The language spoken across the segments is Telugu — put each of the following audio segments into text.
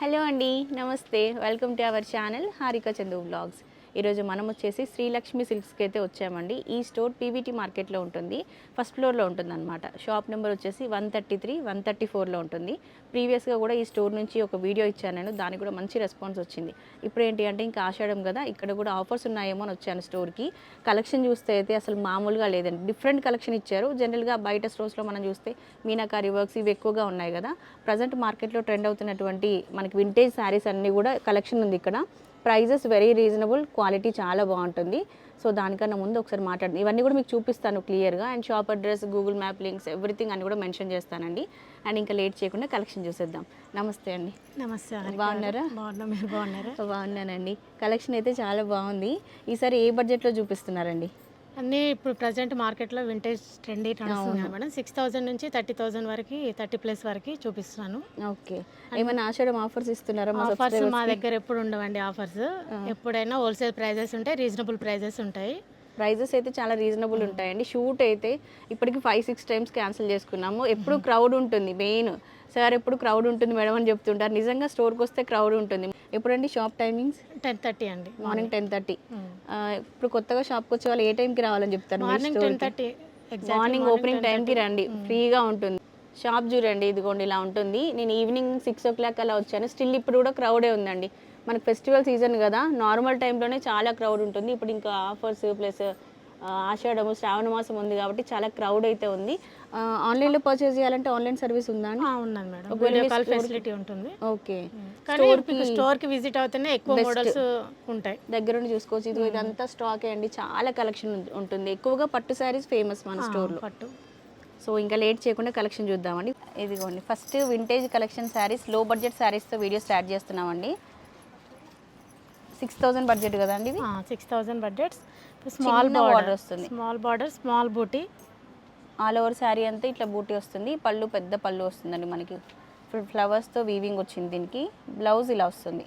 హలో అండి నమస్తే. Welcome to our channel Harika Chandu blogs ఈరోజు మనం వచ్చేసి శ్రీలక్ష్మి సిల్క్స్కి అయితే వచ్చామండి. ఈ స్టోర్ పీవీటీ మార్కెట్లో ఉంటుంది. ఫస్ట్ ఫ్లోర్లో ఉంటుంది అనమాట షాప్ నెంబర్ వచ్చేసి one thirty three one thirty ఫోర్లో ఉంటుంది. ప్రీవియస్గా కూడా ఈ స్టోర్ నుంచి ఒక వీడియో ఇచ్చాను నేను. దానికి కూడా మంచి రెస్పాన్స్ వచ్చింది. ఇప్పుడు ఏంటి అంటే ఇంకా ఆషాఢం కదా ఇక్కడ కూడా ఆఫర్స్ ఉన్నాయేమో అని వచ్చాను స్టోర్కి. కలెక్షన్ చూస్తే అయితే అసలు మామూలుగా లేదండి. డిఫరెంట్ కలెక్షన్ ఇచ్చారు. జనరల్గా బయట స్టోర్స్లో మనం చూస్తే మీనాకారి వర్క్స్ ఇవి ఎక్కువగా ఉన్నాయి కదా. ప్రజెంట్ మార్కెట్లో ట్రెండ్ అవుతున్నటువంటి మనకి వింటేజ్ శారీస్ అన్నీ కూడా కలెక్షన్ ఉంది ఇక్కడ. ప్రైజెస్ వెరీ రీజనబుల్ క్వాలిటీ చాలా బాగుంటుంది. సో దానికన్నా ముందు ఒకసారి మాట్లాడండి ఇవన్నీ కూడా మీకు చూపిస్తాను క్లియర్గా. And shop address Google map links everything అని కూడా మెన్షన్ చేస్తానండి. అండ్ ఇంకా లేట్ చేయకుండా కలెక్షన్ చూసేద్దాం. నమస్తే అండి. నమస్తే బాగున్నారా? బాగున్నా మీరు బాగున్నారా? బాగున్నానండి. కలెక్షన్ అయితే చాలా బాగుంది. ఈసారి ఏ బడ్జెట్లో చూపిస్తున్నారండి? అన్నీ ఇప్పుడు ప్రజెంట్ మార్కెట్లో వింటేజ్ ట్రెండీ నడుస్తుంది మేడం. సిక్స్ థౌసండ్ నుంచి థర్టీ థౌసండ్ వరకు థర్టీ ప్లస్ వరకు చూపిస్తున్నాను. ఓకే. ఏమైనా ఆషాఢం ఆఫర్స్ ఇస్తున్నారా మా ఆఫర్స్ మా దగ్గర ఎప్పుడు ఉండవండి ఆఫర్స్. ఎప్పుడైనా హోల్సేల్ ప్రైజెస్ ఉంటాయి రీజనబుల్ ప్రైజెస్ ఉంటాయి. ప్రైజెస్ అయితే చాలా రీజనబుల్ ఉంటాయండి. షూట్ అయితే ఇప్పటికి ఫైవ్ సిక్స్ టైమ్స్ క్యాన్సిల్ చేసుకున్నాము. ఎప్పుడు క్రౌడ్ ఉంటుంది మెయిన్ సార్ ఎప్పుడు క్రౌడ్ ఉంటుంది మేడం అని చెప్తుంటారు. నిజంగా స్టోర్కి వస్తే క్రౌడ్ ఉంటుంది. ఎప్పుడండి షాప్ టైమింగ్స్? టెన్ థర్టీ అండి. Morning ten thirty. ఇప్పుడు కొత్తగా షాప్కి వచ్చే వాళ్ళు ఏ టైంకి రావాలని చెప్తారు మీరు morning ten? Thirty. Morning opening టైంకి రండి. ఫ్రీగా ఉంటుంది. షాప్ చూడండి ఇదిగోండి ఇలా ఉంటుంది. నేను ఈవినింగ్ సిక్స్ ఓ క్లాక్ అలా వచ్చాను. స్టిల్ ఇప్పుడు కూడా క్రౌడే ఉందండి. మనకి ఫెస్టివల్ సీజన్ కదా నార్మల్ టైంలోనే చాలా క్రౌడ్ ఉంటుంది. ఇప్పుడు ఇంకా ఆఫర్స్ ప్లస్ ఆషాఢము శ్రావణ మాసం ఉంది కాబట్టి చాలా క్రౌడ్ అయితే ఉంది. ఆన్లైన్లో పర్చేస్ చేయాలంటే ఆన్లైన్ సర్వీస్ ఉందా అండి? ఉన్నది మేడం. వీడియో కాల్ ఫెసిలిటీ ఉంటుంది. ఓకే. కానీ స్టోర్కి విజిట్ అవుతేనే ఎక్కువ మోడల్స్ ఉంటాయి. దగ్గరుండి చూసుకోవచ్చు. ఇది ఇదంతా స్టాక్ అండి. చాలా కలెక్షన్ ఉంటుంది. ఎక్కువగా పట్టు శారీస్ ఫేమస్ మన స్టోర్లో పట్టు. సో ఇంకా లేట్ చేయకుండా కలెక్షన్ చూద్దామండి. ఇదిగోండి. ఫస్ట్ వింటేజ్ కలెక్షన్ శారీస్లో బడ్జెట్ శారీస్తో వీడియో స్టార్ట్ చేస్తున్నామండి. సిక్స్ థౌజండ్ బడ్జెట్ కదండి six thousand budgets small border వస్తుంది. Small border small booti all over sari అంతా ఇట్లా బూటీ వస్తుంది. పళ్ళు పెద్ద పళ్ళు వస్తుందండి మనకి. ఫ్లవర్స్తో వీవింగ్ వచ్చింది దీనికి. బ్లౌజ్ ఇలా వస్తుంది.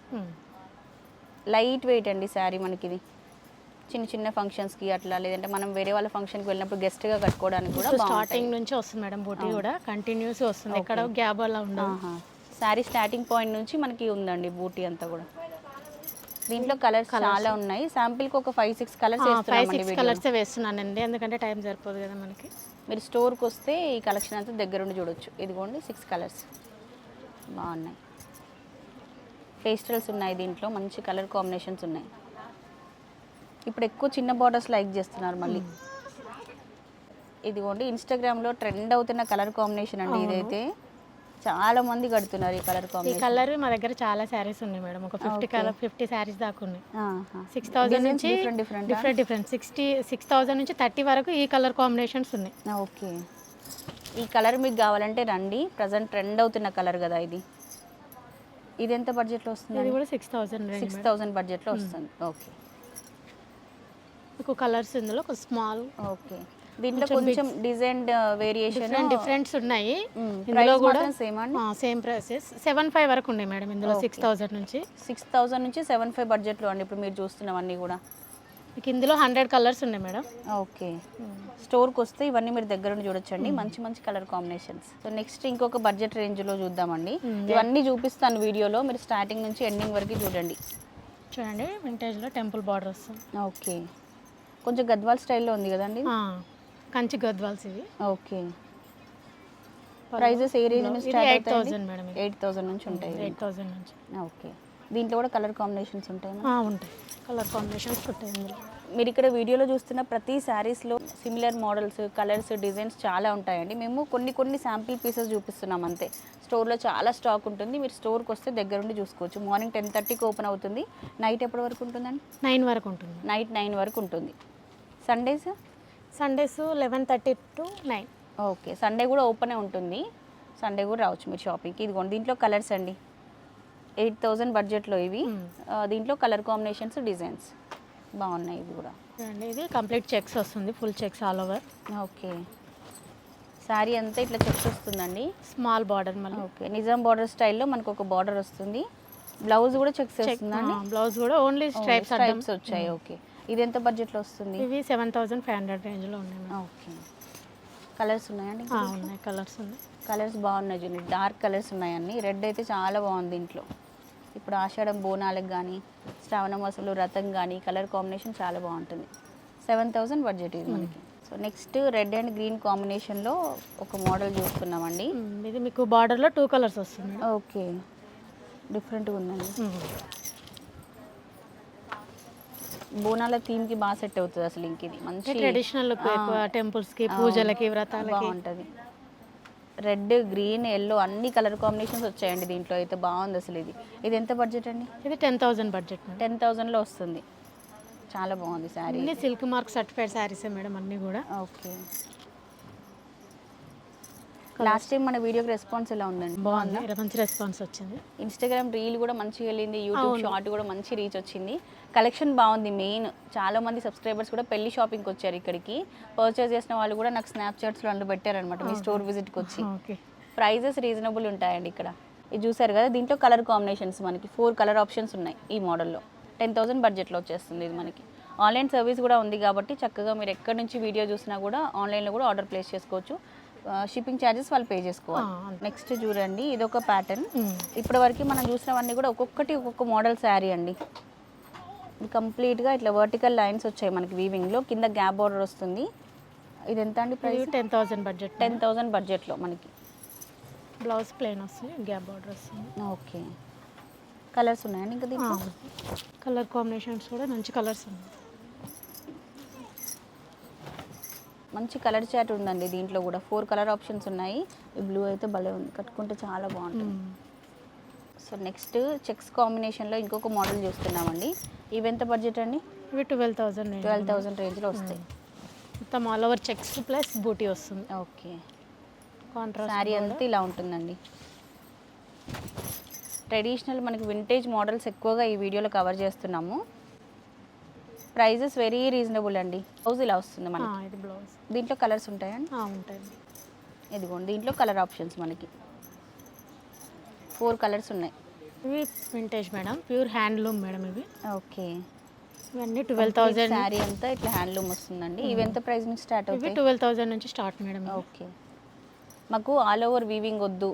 లైట్ వెయిట్ అండి శారీ మనకి ఇది చిన్న చిన్న ఫంక్షన్స్కి అట్లా లేదంటే మనం వేరే వాళ్ళ ఫంక్షన్కి వెళ్ళినప్పుడు గెస్ట్గా కట్టుకోవడానికి కూడా స్టార్టింగ్ నుంచి వస్తుంది మేడం బూటీ కూడా. కంటిన్యూస్ వస్తుంది. ఎక్కడ గ్యాప్ అలా ఉండదు. శారీ స్టార్టింగ్ పాయింట్ నుంచి మనకి ఉందండి బూటీ అంతా కూడా. దీంట్లో కలర్స్ చాలా ఉన్నాయి. శాంపిల్కి ఒక five six colours five six colours వేస్తున్నానండి. ఎందుకంటే టైం సరిపోదు కదా మనకి. మీరు స్టోర్కి వస్తే ఈ కలెక్షన్ అంతా దగ్గరుండి చూడొచ్చు. ఇదిగోండి సిక్స్ కలర్స్. బాగున్నాయి. పేస్టల్స్ ఉన్నాయి దీంట్లో మంచి కలర్ కాంబినేషన్స్ ఉన్నాయి. ఇప్పుడు ఎక్కువ చిన్న బార్డర్స్ లైక్ చేస్తున్నారు మళ్ళీ. ఇదిగోండి ఇన్స్టాగ్రామ్లో ట్రెండ్ అవుతున్న కలర్ కాంబినేషన్ అండి ఇదైతే. చాలా మంది కడుతున్నారు ఈ కలర్ ఈ కాంబినేషన్ కలర్ మా దగ్గర చాలా శారీస్ ఉన్నాయి మేడం. ఒక ఫిఫ్టీ కలర్ ఫిఫ్టీ శారీస్ దాకా ఉన్నాయి. సిక్స్ థౌసండ్ నుంచి different different different different sixty six thousand నుంచి థర్టీ వరకు ఈ కలర్ కాంబినేషన్స్ ఉన్నాయి. ఓకే. ఈ కలర్ మీకు కావాలంటే రండి. ప్రజెంట్ ట్రెండ్ అవుతున్న కలర్ కదా ఇది. ఇది ఎంత బడ్జెట్లో వస్తుంది ఇది కూడా సిక్స్ థౌసండ్ సిక్స్ థౌజండ్ బడ్జెట్లో వస్తుంది. ఓకే. మీకు కలర్స్ ఇందులో ఒక స్మాల్ ఓకే. దీంట్లో కొంచెం డిజైన్ వేరియేషన్ డిఫరెంట్ డిఫరెంట్స్ ఉన్నాయి. ఇందులో కూడా సేమ్ అండి? సేమ్ ప్రైసెస్ సెవెన్ ఫైవ్ వరకు ఉన్నాయి మేడం ఇందులో సిక్స్ థౌసండ్ నుంచి. సిక్స్ థౌజండ్ నుంచి సెవెన్ ఫైవ్ బడ్జెట్లో అండి ఇప్పుడు మీరు చూస్తున్నవన్నీ కూడా. మీకు ఇందులో హండ్రెడ్ కలర్స్ ఉన్నాయి మేడం. ఓకే స్టోర్కి వస్తే ఇవన్నీ మీరు దగ్గర నుండి చూడొచ్చండి మంచి మంచి కలర్ కాంబినేషన్స్ సో నెక్స్ట్ ఇంకొక బడ్జెట్ రేంజ్లో చూద్దామండి. ఇవన్నీ చూపిస్తాను వీడియోలో. మీరు స్టార్టింగ్ నుంచి ఎండింగ్ వరకు చూడండి. చూడండి వింటేజ్లో టెంపుల్ బార్డర్ వస్తుంది. ఓకే కొంచెం గద్వాల్ స్టైల్లో ఉంది కదండి? కంచి గద్వాల్స్ ఇవి. ఓకే. ప్రైజెస్ ఏ రేంజ్ నుంచి స్టార్ట్ ఎయిట్ అవుతాయి థౌసండ్ మేడం ఎయిట్ థౌసండ్ నుంచి ఉంటాయి. ఎయిట్ థౌసండ్ నుంచి. ఓకే. దీంట్లో కూడా కలర్ కాంబినేషన్స్ ఉంటాయి ఆ, ఉంటాయి. కలర్ కాంబినేషన్స్ ఉంటాయి ఇందులో. మీరు ఇక్కడ వీడియోలో చూస్తున్న ప్రతి శారీస్లో సిమిలర్ మోడల్స్ కలర్స్ డిజైన్స్ చాలా ఉంటాయండి. మేము కొన్ని కొన్ని శాంపిల్ పీసెస్ చూపిస్తున్నాం అంతే. స్టోర్లో చాలా స్టాక్ ఉంటుంది. మీరు స్టోర్కి వస్తే దగ్గరుండి చూసుకోవచ్చు. మార్నింగ్ టెన్ థర్టీకి ఓపెన్ అవుతుంది. నైట్ ఎప్పటి వరకు ఉంటుందండి? నైన్ వరకు ఉంటుంది. నైట్ నైన్ వరకు ఉంటుంది. Sundays Sundays eleven thirty to nine okay Sunday కూడా ఓపెనే ఉంటుంది. సండే కూడా రావచ్చు మీరు షాపింగ్కి ఇదిగోండి దీంట్లో కలర్స్ అండి. ఎయిట్ థౌజండ్ బడ్జెట్లో ఇవి. ఆ, దీంట్లో కలర్ కాంబినేషన్స్ డిజైన్స్ బాగున్నాయి ఇవి కూడా. ఇది కంప్లీట్ చెక్స్ వస్తుంది full checks all over okay. Sari అంతా ఇట్లా చెక్స్ వస్తుందండి. స్మాల్ బార్డర్ మళ్ళీ. ఓకే నిజాం బార్డర్ స్టైల్లో మనకు ఒక బార్డర్ వస్తుంది. బ్లౌజ్ కూడా చెక్స్ వస్తుందండి బ్లౌజ్ కూడా ఓన్లీ స్ట్రైప్స్ స్ట్రైప్స్ వచ్చాయి ఓకే. ఇది ఎంత బడ్జెట్లో వస్తుంది? ఇవి సెవెన్ థౌసండ్ ఫైవ్ హండ్రెడ్ రేంజ్లో ఉన్నాయి. ఓకే. కలర్స్ ఉన్నాయండి ఆ, ఉన్నాయి. కలర్స్ ఉన్నాయి. కలర్స్ బాగున్నాయి చూడండి. డార్క్ కలర్స్ ఉన్నాయండి రెడ్ అయితే చాలా బాగుంది దీంట్లో ఇప్పుడు ఆషాఢం బోనాలకు కానీ శ్రావణ మాసంలో రథం కానీ కలర్ కాంబినేషన్ చాలా బాగుంటుంది. సెవెన్ థౌజండ్ బడ్జెట్ ఇది మనకి. So next red and green కాంబినేషన్లో ఒక మోడల్ చూస్తున్నామండి. ఇది మీకు బార్డర్లో టూ కలర్స్ వస్తుంది ఓకే. డిఫరెంట్గా ఉందండి. బోనాల థీమ్కి బాగా సెట్ అవుతుంది అసలు ఇంక ఇది మంచి ట్రెడిషనల్ లుక్ టెంపుల్స్కి పూజలకి వ్రతాలకి. బాగుంటుంది. రెడ్ గ్రీన్ ఎల్లో అన్ని కలర్ కాంబినేషన్స్ వచ్చాయండి దీంట్లో. అయితే బాగుంది అసలు ఇది. ఇది ఎంత బడ్జెట్ అండి? ఇది టెన్ థౌసండ్ బడ్జెట్ టెన్ థౌజండ్లో వస్తుంది. చాలా బాగుంది శారీ సిల్క్ మార్క్ సర్టిఫైడ్ శారీసే మేడం అన్ని కూడా. ఓకే. లాస్ట్ టైం మన వీడియోకి రెస్పాన్స్ ఎలా ఉందండి? బాగుంది? మంచి రెస్పాన్స్ వచ్చింది. ఇన్స్టాగ్రామ్ రీల్ కూడా మంచిగా వెళ్ళింది యూట్యూబ్ షార్ట్ కూడా మంచి రీచ్ వచ్చింది. కలెక్షన్ బాగుంది మెయిన్ చాలా మంది సబ్స్క్రైబర్స్ కూడా పెళ్ళి షాపింగ్కి వచ్చారు ఇక్కడికి. పర్చేస్ చేసిన వాళ్ళు కూడా నాకు స్నాప్చాట్స్లో అందులో పెట్టారనమాట మీ స్టోర్ విజిట్కి వచ్చి. ప్రైజెస్ రీజనబుల్ ఉంటాయండి ఇక్కడ. ఇది చూసారు కదా దీంట్లో కలర్ కాంబినేషన్స్ మనకి ఫోర్ కలర్ ఆప్షన్స్ ఉన్నాయి ఈ మోడల్లో టెన్ థౌసండ్ బడ్జెట్లో వచ్చేస్తుంది ఇది మనకి. ఆన్లైన్ సర్వీస్ కూడా ఉంది కాబట్టి చక్కగా మీరు ఎక్కడి నుంచి వీడియో చూసినా కూడా ఆన్లైన్లో కూడా ఆర్డర్ ప్లేస్ చేసుకోవచ్చు. షిప్పింగ్ ఛార్జెస్ వాళ్ళు పే చేసుకోవాలి. నెక్స్ట్ చూడండి ఇది ఒక ప్యాటర్న్. ఇప్పటి వరకు మనం చూసినవన్నీ కూడా ఒక్కొక్కటి ఒక్కొక్క మోడల్ శారీ అండి. కంప్లీట్గా ఇట్లా వర్టికల్ లైన్స్ వచ్చాయి మనకి వీవింగ్లో కింద గ్యాప్ బార్డర్ వస్తుంది. ఇది ఎంత అండి price ten thousand budget ten thousand బడ్జెట్లో మనకి. బ్లౌజ్ ప్లెయిన్ వస్తుంది గ్యాప్ బార్డర్ వస్తుంది. ఓకే కలర్స్ ఉన్నాయండి ఇంకా దీంట్లో? కలర్ కాంబినేషన్స్ కూడా మంచి కలర్స్ ఉన్నాయి. మంచి కలర్ చాట్ ఉందండి దీంట్లో కూడా. ఫోర్ కలర్ ఆప్షన్స్ ఉన్నాయి. ఈ బ్లూ అయితే భలే ఉంది. కట్టుకుంటే చాలా బాగుంటుంది. సో నెక్స్ట్ చెక్స్ కాంబినేషన్లో ఇంకొక మోడల్ చూస్తున్నామండి. ఇవి ఎంత బడ్జెట్ అండి? ఇవి ట్వెల్వ్ థౌసండ్ ట్వెల్వ్ థౌసండ్ రేంజ్లో వస్తాయి. మొత్తం all over checks plus buti వస్తుంది. ఓకే. కాంట్రాస్ట్ శారీ అంతా ఇలా ఉంటుందండి. ట్రెడిషనల్ మనకి వింటేజ్ మోడల్స్ ఎక్కువగా ఈ వీడియోలో కవర్ చేస్తున్నాము. ప్రైజెస్ వెరీ రీజనబుల్ అండి. బ్లౌజ్ ఇలా వస్తుంది మనకి. ఇది బ్లౌజ్. దీంట్లో కలర్స్ ఉంటాయండి. ఉంటాయి ఇదిగోండి దీంట్లో కలర్ ఆప్షన్స్ మనకి. ఫోర్ కలర్స్ ఉన్నాయి. ఇవి vintage madam pure handloom madam ఇవి. ఓకే. ఇవన్నీ ట్వెల్వ్ థౌజండ్ శారీ అంతా ఇట్లా హ్యాండ్లూమ్ వస్తుందండి. ఇవి ఎంత ప్రైస్ నుంచి స్టార్ట్ ఇవి అవుతాయి? ట్వెల్వ్ థౌజండ్ నుంచి స్టార్ట్ మేడం. ఓకే. మాకు ఆల్ ఓవర్ వీవింగ్ వద్దు.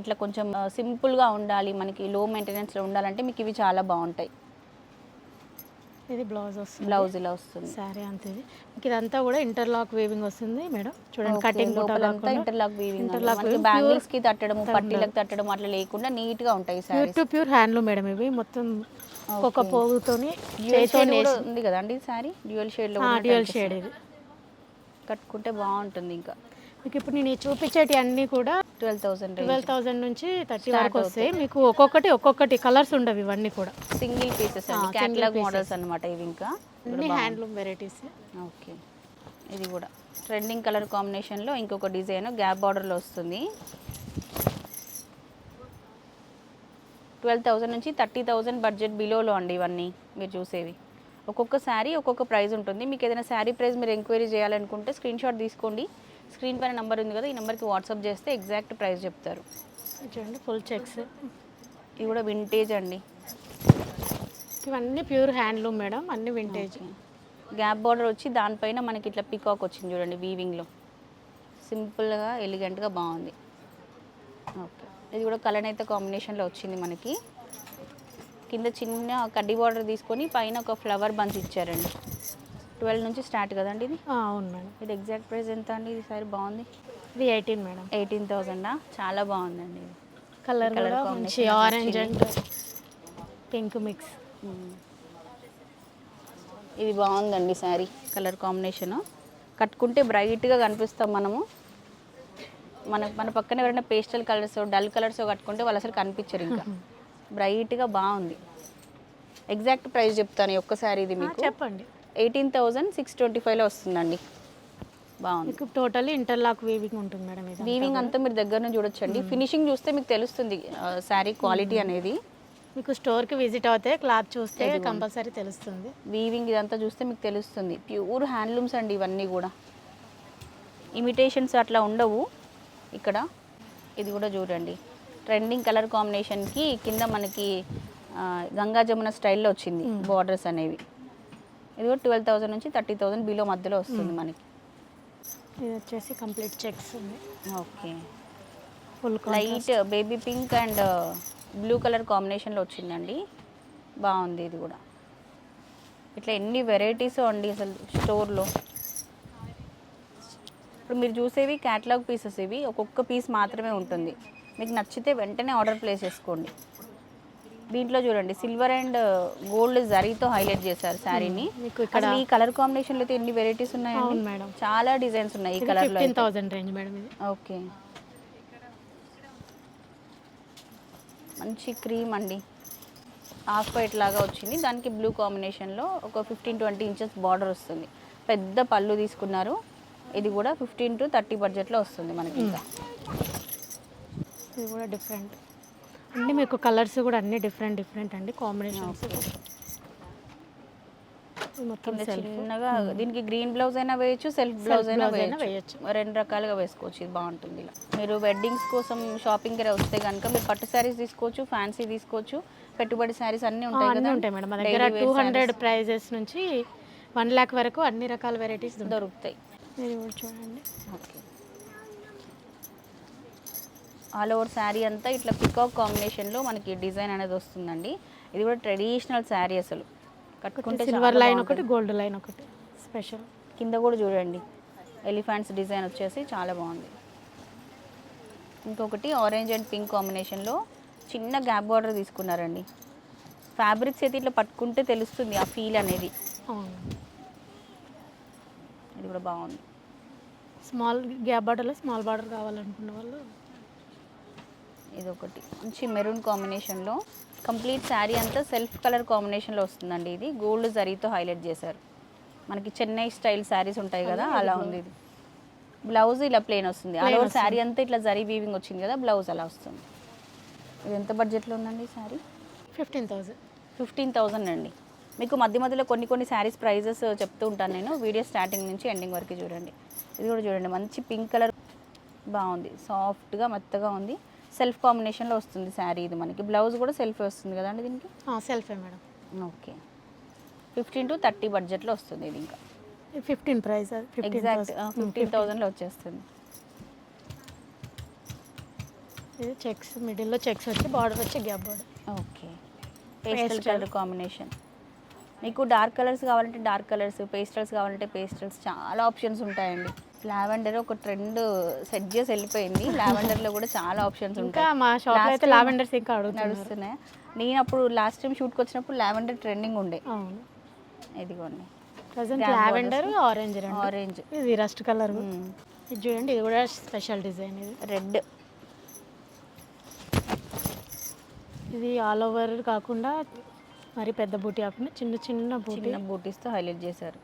ఇట్లా కొంచెం సింపుల్గా ఉండాలి. మనకి లో మెయింటెనెన్స్లో ఉండాలంటే మీకు ఇవి చాలా బాగుంటాయి. ఇది బ్లౌజ్ వస్తుంది. బ్లౌజ్ ఇలా వస్తుంది. శారీ అంతే ఇది. మీకు ఇదంతా కూడా ఇంటర్లాక్ వేవింగ్ వస్తుంది మేడం. చూడండి కటింగ్ ఇంటర్లాక్ వీవింగ్ weaving, బ్యాంగిల్స్కి తట్టడం పట్టీలకు తట్టడం అట్లా లేకుండా నీట్గా ఉంటాయి pure to pure handloom madam ఇవి. మొత్తం ఒక పోగుతోని ఉంది కదండి సారీ డ్యూయల్ షేడ్లో డ్యూయల్ షేడ్ ఇది. కట్టుకుంటే బాగుంటుంది ఇంకా. మీకు ఇప్పుడు నేను చూపించేటి అన్నీ కూడా ట్వెల్వ్ థౌసండ్ ట్వెల్వ్ థౌసండ్ నుంచి థర్టీ వరకు వస్తాయి. మీకు ఒక్కొక్కటి ఒక్కొక్కటి కలర్స్ ఉండవు ఇవన్నీ కూడా. Single pieces catalogue. మోడల్స్ అన్నమాట ఇవి ఇంకా. అన్ని హ్యాండ్లూమ్ వెరైటీస్ ఓకే. ఇది కూడా. ట్రెండింగ్ కలర్ కాంబినేషన్లో ఇంకొక డిజైన్ గ్యాప్ బార్డర్లో వస్తుంది. ట్వెల్వ్ థౌజండ్ నుంచి థర్టీ థౌజండ్ బడ్జెట్ బిలోలో అండి ఇవన్నీ మీరు చూసేవి. ఒక్కొక్క శారీ ఒక్కొక్క ప్రైస్ ఉంటుంది. మీకు ఏదైనా శారీ ప్రైస్ మీరు ఎంక్వైరీ చేయాలనుకుంటే స్క్రీన్ షాట్ తీసుకోండి. స్క్రీన్ పైన నెంబర్ ఉంది కదా ఈ నెంబర్కి వాట్సాప్ చేస్తే ఎగ్జాక్ట్ ప్రైస్ చెప్తారు. చూడండి ఫుల్ చెక్స్. ఇది కూడా వింటేజ్ అండి. ఇవన్నీ ప్యూర్ హ్యాండ్లూమ్ మేడం అన్ని వింటేజ్ గ్యాప్ బార్డర్ వచ్చి దానిపైన మనకి ఇట్లా పికాక్ వచ్చింది చూడండి వీవింగ్లో సింపుల్గా ఎలిగెంట్గా బాగుంది. ఓకే. ఇది కూడా కలర్ అయితే కాంబినేషన్లో వచ్చింది మనకి. కింద చిన్న కడ్డీ బార్డర్ తీసుకొని పైన ఒక ఫ్లవర్ బంచ్ ఇచ్చారండి. ట్వెల్వ్ నుంచి స్టార్ట్ కదండి ఇది? అవును మేడం. ఇది ఎగ్జాక్ట్ ప్రైస్ ఎంత అండి? ఇది సారీ బాగుంది? ఇది ఎయిటీన్ మేడం. ఎయిటీన్ థౌజండా చాలా బాగుందండి ఇది. కలర్ combination మంచి ఆరెంజ్ అండ్ పింక్ మిక్స్. ఇది బాగుందండి శారీ కలర్ కాంబినేషన్ కట్టుకుంటే బ్రైట్గా కనిపిస్తాం మనము. మన మన పక్కన ఎవరైనా పేస్టల్ కలర్స్ డల్ కలర్స్ కట్టుకుంటే వాళ్ళు అసలు కనిపించరు ఇంకా. బ్రైట్గా బాగుంది. ఎగ్జాక్ట్ ప్రైస్ చెప్తాను ఈ ఒక్క శారీ ఇది మీకు. చెప్పండి. ఎయిటీన్ థౌజండ్ సిక్స్ ట్వంటీ ఫైవ్లో వస్తుందండి. బాగుంది. మీకు టోటలీ ఇంటర్లాక్ వీవింగ్ ఉంటుంది మేడం ఇది వీవింగ్ అంతా మీరు దగ్గర నుంచి చూడొచ్చండి ఫినిషింగ్ చూస్తే మీకు తెలుస్తుంది శారీ క్వాలిటీ అనేది. మీకు స్టోర్కి విజిట్ అవుతే క్లాత్ చూస్తే కంపల్సరీ తెలుస్తుంది. వీవింగ్ ఇదంతా చూస్తే మీకు తెలుస్తుంది. ప్యూర్ హ్యాండ్లూమ్స్ అండి ఇవన్నీ కూడా. ఇమిటేషన్స్ అట్లా ఉండవు. ఇక్కడ ఇది కూడా చూడండి. ట్రెండింగ్ కలర్ కాంబినేషన్కి కింద మనకి గంగా జమున స్టైల్లో వచ్చింది బార్డర్స్ అనేవి. ఇది కూడా ట్వెల్వ్ థౌసండ్ నుంచి థర్టీ థౌసండ్ బిలో మధ్యలో వస్తుంది మనకి. ఇది వచ్చేసి కంప్లీట్ చెక్స్ ఉంది. Okay. Full light baby pink and blue colour కాంబినేషన్లో వచ్చిందండి. బాగుంది ఇది కూడా. ఇట్లా ఎన్ని వెరైటీస్ అండి అసలు స్టోర్లో. ఇప్పుడు మీరు చూసేవి క్యాటలాగ్ పీసెస్ ఇవి ఒక్కొక్క పీస్ మాత్రమే ఉంటుంది. మీకు నచ్చితే వెంటనే ఆర్డర్ ప్లేస్ చేసుకోండి. దీంట్లో చూడండి సిల్వర్ అండ్ గోల్డ్ జరీతో హైలైట్ చేశారు శారీని. ఇక్కడ ఈ కలర్ కాంబినేషన్లో అయితే ఎన్ని వెరైటీస్ అవును ఉన్నాయండి మేడం. చాలా డిజైన్స్ ఉన్నాయి ఈ fifteen thousand range madam okay. మంచి క్రీమ్ అండి. హాఫ్ వైట్ లాగా వచ్చింది. దానికి బ్లూ కాంబినేషన్లో ఒక ఫిఫ్టీన్ ట్వంటీ ఇంచెస్ బార్డర్ వస్తుంది. పెద్ద పళ్ళు తీసుకున్నారు. ఇది కూడా ఫిఫ్టీన్ టు థర్టీ బడ్జెట్లో వస్తుంది మనకి ఇంకా. ఇది కూడా డిఫరెంట్ అన్ని మీకు కలర్స్ కూడా అన్ని డిఫరెంట్ డిఫరెంట్ అండి కాంబినేషన్స్. మొత్తం చిన్నగా దీనికి గ్రీన్ బ్లౌజ్ అయినా వేయచ్చు సెల్ఫ్ బ్లౌజ్ అయినా వేయచ్చు. రెండు రకాలుగా వేసుకోవచ్చు ఇది బాగుంటుంది ఇలా. మీరు వెడ్డింగ్స్ కోసం షాపింగ్ వస్తే కనుక మీరు పట్టు శారీస్ తీసుకోవచ్చు ఫ్యాన్సీ తీసుకోవచ్చు పెట్టుబడి శారీస్ అన్నీ ఉంటాయి కదా. ఉంటాయి మేడం. మా దగ్గర టూ హండ్రెడ్ ప్రైజెస్ నుంచి వన్ ల్యాక్ వరకు అన్ని రకాల వెరైటీస్ దొరుకుతాయి. చూడండి. ఓకే. ఆల్ ఓవర్ శారీ అంతా ఇట్లా పికాక్ కాంబినేషన్లో మనకి డిజైన్ అనేది వస్తుందండి. ఇది కూడా ట్రెడిషనల్ శారీ అసలు. కట్టుకుంటే సిల్వర్ లైన్. ఒకటి గోల్డ్ లైన్ ఒకటి. స్పెషల్ కింద కూడా చూడండి. ఎలిఫెంట్స్ డిజైన్ వచ్చేసి చాలా బాగుంది. ఇంకొకటి ఆరెంజ్ అండ్ పింక్ కాంబినేషన్లో చిన్న గ్యాప్ బార్డర్ తీసుకున్నారండి. ఫ్యాబ్రిక్స్ అయితే ఇట్లా పట్టుకుంటే తెలుస్తుంది ఆ ఫీల్ అనేది. ఇది కూడా బాగుంది. స్మాల్ గ్యాప్ బార్డర్లో స్మాల్ బార్డర్ కావాలనుకున్న వాళ్ళు ఇది ఒకటి మంచి మెరూన్ కాంబినేషన్లో. కంప్లీట్ శారీ అంతా సెల్ఫ్ కలర్ కాంబినేషన్లో వస్తుందండి ఇది. గోల్డ్ జరీతో హైలైట్ చేశారు. మనకి చెన్నై స్టైల్ శారీస్ ఉంటాయి కదా అలా ఉంది ఇది. బ్లౌజ్ ఇలా ప్లేన్ వస్తుంది. ఓవర్ శారీ అంతా ఇట్లా జరీ వీవింగ్ వచ్చింది కదా బ్లౌజ్ అలా వస్తుంది. ఇది ఎంత బడ్జెట్లో ఉందండి sari? Fifteen thousand fifteen thousand అండి. మీకు మధ్య మధ్యలో కొన్ని కొన్ని శారీస్ ప్రైజెస్ చెప్తూ ఉంటాను నేను. వీడియో స్టార్టింగ్ నుంచి ఎండింగ్ వరకు చూడండి. ఇది కూడా చూడండి. మంచి పింక్ కలర్ బాగుంది. సాఫ్ట్గా మెత్తగా ఉంది. సెల్ఫ్ కాంబినేషన్లో వస్తుంది శారీ ఇది మనకి. బ్లౌజ్ కూడా సెల్ఫ్ వస్తుంది కదండి దీనికి? సెల్ఫే madam. Okay. Fifteen to thirty బడ్జెట్లో వస్తుంది ఇది ఇంకా. ఫిఫ్టీన్ ప్రైస్ ఎగ్జాక్ట్ ఫిఫ్టీన్ థౌజండ్లో వచ్చేస్తుంది. ఇది చెక్స్ మిడిల్లో చెక్స్ వచ్చి బార్డర్ వచ్చి gap border. Okay. Pastel colour combination. మీకు డార్క్ కలర్స్ కావాలంటే డార్క్ కలర్స్ పేస్టల్స్ కావాలంటే పేస్టల్స్ చాలా ఆప్షన్స్ ఉంటాయండి. లావెండర్ ఒక ట్రెండ్ సెట్ చేసి వెళ్ళిపోయింది. లావెండర్లో కూడా చాలా ఆప్షన్స్ ఉంటాయి. మా Last అయితే లావెండర్స్ ఇంకా నడుస్తున్నాయి. నేను అప్పుడు లాస్ట్ టైం షూట్కి వచ్చినప్పుడు లావెండర్ ట్రెండింగ్ ఉండే. ఇదిగోండి. ప్రజెంట్ లావెండర్ ఆరెంజ్ ఆరెంజ్ ఇది రస్ట్ కలర్ ఇది చూడండి ఇది కూడా స్పెషల్ డిజైన్ ఇది. రెడ్ ఇది ఆల్ ఓవర్ కాకుండా మరి పెద్ద బూటీ కాకుండా చిన్న చిన్న బూటీ చిన్న బూటీస్తో హైలైట్ చేశారు.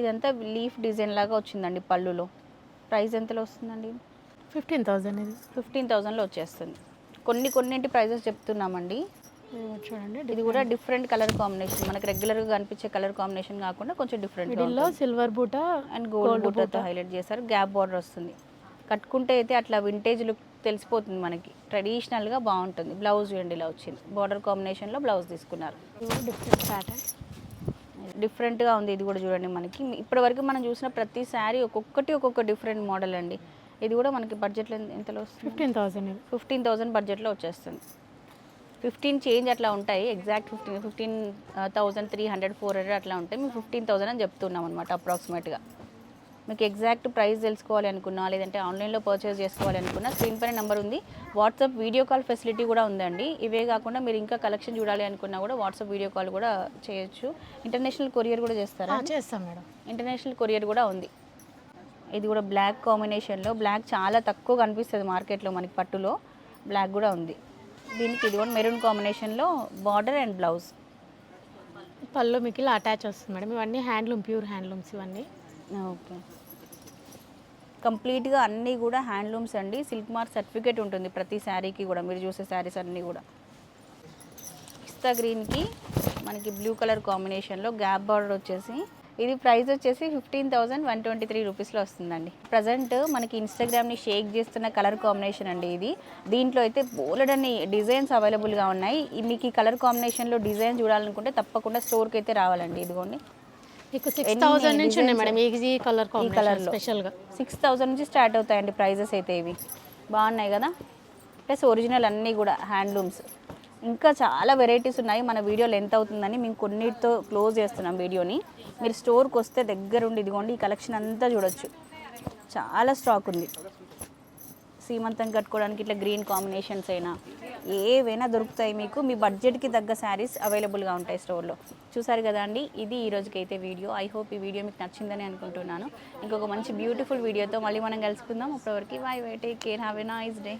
ఇదంతా లీఫ్ డిజైన్ లాగా వచ్చిందండి పళ్ళులో. ప్రైస్ ఎంతలో వస్తుందండి? ఫిఫ్టీన్ థౌజండ్ ఇది. ఫిఫ్టీన్ థౌజండ్లో వచ్చేస్తుంది. కొన్ని కొన్నింటి ప్రైజెస్ చెప్తున్నామండి. ఇది కూడా చూడండి ఇది కూడా డిఫరెంట్ కలర్ కాంబినేషన్. మనకి రెగ్యులర్గా కనిపించే కలర్ కాంబినేషన్ కాకుండా కొంచెం different silver buta and gold బుట్టతో highlight చేశారు. గ్యాప్ బార్డర్ వస్తుంది. కట్టుకుంటే అయితే అట్లా వింటేజ్ లుక్ తెలిసిపోతుంది మనకి. ట్రెడిషనల్గా బాగుంటుంది. బ్లౌజ్ చూడండి ఇలా వచ్చింది. బార్డర్ కాంబినేషన్లో బ్లౌజ్ తీసుకున్నారు. డిఫరెంట్ ప్యాటర్న్ డిఫరెంట్గా ఉంది. ఇది కూడా చూడండి మనకి. ఇప్పటివరకు మనం చూసిన ప్రతి శారీ ఒక్కొక్కటి ఒక్కొక్క డిఫరెంట్ మోడల్ అండి. ఇది కూడా మనకి బడ్జెట్లో ఎంత- ఎంతలో వస్తుంది? ఫిఫ్టీన్ ఇది ఫిఫ్టీన్ థౌజండ్ బడ్జెట్లో వచ్చేస్తుంది. ఫిఫ్టీన్ చేంజ్ అట్లా ఉంటాయి. Exact fifteen fifteen thousand three hundred four hundred అట్లా ఉంటాయి. మేము ఫిఫ్టీన్ థౌజండ్ అని చెప్తున్నాం అనమాట అప్రాక్సిమేట్గా. మీకు ఎగ్జాక్ట్ ప్రైస్ తెలుసుకోవాలి అనుకున్నా లేదంటే ఆన్లైన్లో పర్చేస్ చేసుకోవాలి అనుకున్నా స్క్రీన్ పైన నెంబర్ ఉంది. వాట్సాప్ వీడియో కాల్ ఫెసిలిటీ కూడా ఉందండి. ఇవే కాకుండా మీరు ఇంకా కలెక్షన్ చూడాలి అనుకున్నా కూడా వాట్సాప్ వీడియో కాల్ కూడా చేయొచ్చు. ఇంటర్నేషనల్ కొరియర్ కూడా చేస్తారా? చేస్తాం మేడం. ఇంటర్నేషనల్ కొరియర్ కూడా ఉంది. ఇది కూడా బ్లాక్ కాంబినేషన్లో. బ్లాక్ చాలా తక్కువ కనిపిస్తుంది మార్కెట్లో మనకి పట్టులో. బ్లాక్ కూడా ఉంది. దీనికి ఇది కూడా మెరూన్ కాంబినేషన్లో బార్డర్ అండ్ బ్లౌజ్. పళ్ళు మీకు ఇలా అటాచ్ వస్తుంది మేడం. ఇవన్నీ హ్యాండ్లూమ్ ప్యూర్ హ్యాండ్లూమ్స్ ఇవన్నీ. ఓకే. కంప్లీట్గా అన్నీ కూడా హ్యాండ్లూమ్స్ అండి. సిల్క్ మార్క్ సర్టిఫికేట్ ఉంటుంది ప్రతి శారీకి కూడా. మీరు చూసే శారీస్ అన్నీ కూడా. పిస్తా గ్రీన్కి మనకి బ్లూ కలర్ కాంబినేషన్లో గ్యాప్ బార్డర్ వచ్చేసి ఇది ప్రైస్ వచ్చేసి fifteen thousand one twenty three రూపీస్లో వస్తుందండి. ప్రజెంట్ మనకి ఇన్స్టాగ్రామ్ని షేక్ చేస్తున్న కలర్ కాంబినేషన్ అండి ఇది. దీంట్లో అయితే బోలెడన్ని డిజైన్స్ అవైలబుల్గా ఉన్నాయి. మీకు ఈ కలర్ కాంబినేషన్లో డిజైన్ చూడాలనుకుంటే తప్పకుండా స్టోర్కి అయితే రావాలండి. ఇదిగోండి. మీకు సిక్స్ థౌజండ్ నుంచి ఉన్నాయి? Madam colour colour. స్పెషల్గా సిక్స్ నుంచి స్టార్ట్ అవుతాయండి ప్రైజెస్ అయితే ఇవి. బాగున్నాయి కదా? ప్లస్ ఒరిజినల్ అన్నీ కూడా హ్యాండ్లూమ్స్ ఇంకా చాలా వెరైటీస్ ఉన్నాయి. మన వీడియో లెంత్ అవుతుందని మేము కొన్నిటితో క్లోజ్ చేస్తున్నాం వీడియోని మీరు స్టోర్కి వస్తే దగ్గరుండి ఇదిగోండి ఈ కలెక్షన్ అంతా చూడొచ్చు. చాలా స్టాక్ ఉంది. సీమంతం కట్టుకోవడానికి ఇట్లా గ్రీన్ కాంబినేషన్స్ అయినా ఏవైనా దొరుకుతాయి మీకు. మీ బడ్జెట్కి తగ్గ శారీస్ అవైలబుల్గా ఉంటాయి స్టోర్లో. చూసారు కదా అండి? ఇది ఈ రోజుకైతే వీడియో. ఐ హోప్ ఈ వీడియో మీకు నచ్చిందని అనుకుంటున్నాను. ఇంకొక మంచి బ్యూటిఫుల్ వీడియోతో మళ్ళీ మనం కలుసుకుందాం. అప్పటివరకు why bye take care have a nice day